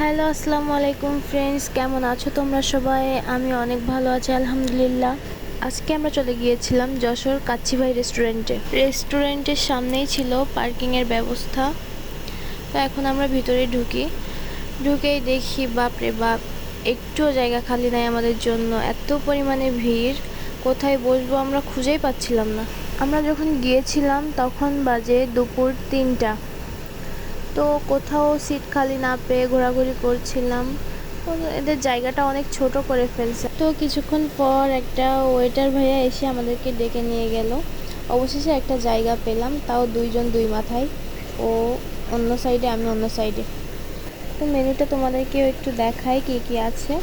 Hello, আসসালামু আলাইকুম friends কেমন আছো তোমরা সবাই? আমি অনেক ভালো আছি, আলহামদুলিল্লাহ। আজকে আমরা চলে গিয়েছিলাম যশোর কাচ্চিভাই রেস্টুরেন্টে রেস্টুরেন্টের সামনেই ছিল পার্কিংয়ের ব্যবস্থা। তো এখন আমরা ভিতরে ঢুকি। ঢুকেই দেখি বাপরে বাপ, একটুও জায়গা খালি নাই আমাদের জন্য, এত পরিমাণে ভিড়। কোথায় বসবো আমরা খুঁজেই পাচ্ছিলাম না। আমরা যখন গিয়েছিলাম, তখন বাজে দুপুর তিনটা। তো কোথাও সিট খালি না পেয়ে ঘোরাঘুরি করছিলাম। এদের জায়গাটা অনেক ছোট করে ফেলছে। তো কিছুক্ষণ পর একটা ওয়েটার ভাইয়া এসে আমাদেরকে ডেকে নিয়ে গেল। অবশেষে একটা জায়গা পেলাম, তাও দুইজন দুই মাথায়। ও অন্য সাইডে আমি অন্য সাইডে তো মেনুটা তোমাদেরকে একটু দেখাই কি কি আছে।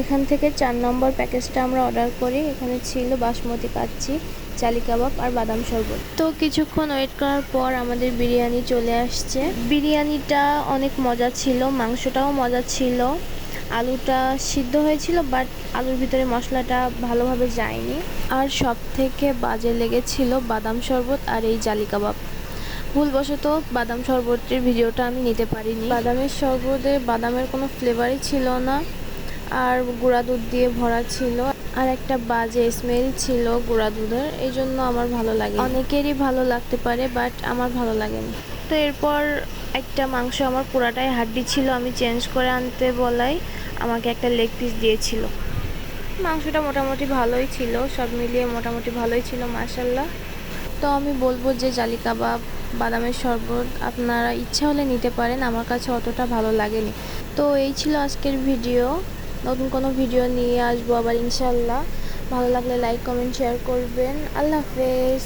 এখান থেকে চার নম্বর প্যাকেজটা আমরা অর্ডার করি। এখানে ছিল বাসমতি কাচ্চি, চালি কাবাব আর বাদাম শরবত। তো কিছুক্ষণ ওয়েট করার পর আমাদের বিরিয়ানি চলে আসছে। বিরিয়ানিটা অনেক মজা ছিল, মাংসটাও মজা ছিল। আলুটা সিদ্ধ হয়েছিল, বাট আলুর ভিতরে মশলাটা ভালোভাবে যায়নি। আর সব থেকে বাজে লেগেছিল বাদাম শরবত আর এই জালি কাবাব। ভুলবশত বাদাম শরবতের ভিডিওটা আমি নিতে পারিনি। বাদামের শরবতে বাদামের কোনো ফ্লেভারই ছিল না। আর গুঁড়া দুধ দিয়ে ভরা ছিল। আর একটা বাজে স্মেল ছিল গুঁড়া দুধের, এই জন্য আমার ভালো লাগে অনেকেরই ভালো লাগতে পারে বাট আমার ভালো লাগেনি। তো এরপর একটা মাংস আমার পুরাটাই হাড্ডি ছিল, আমি চেঞ্জ করে আনতে বলাই আমাকে একটা লেগ পিস দিয়েছিল। মাংসটা মোটামুটি ভালোই ছিল, সব মিলিয়ে মোটামুটি ভালোই ছিল মাসাল্লাহ তো আমি বলব যে জালি কাবাব, বাদামের শরবত, আপনারা ইচ্ছা হলে নিতে পারেন, আমার কাছে অতটা ভালো লাগেনি। তো এই ছিল আজকের ভিডিও নতুন কোনো ভিডিও নিয়ে আসব আবার ইনশাল্লাহ। ভালো লাগলে লাইক কমেন্ট শেয়ার করবেন। আল্লাহ হাফেজ।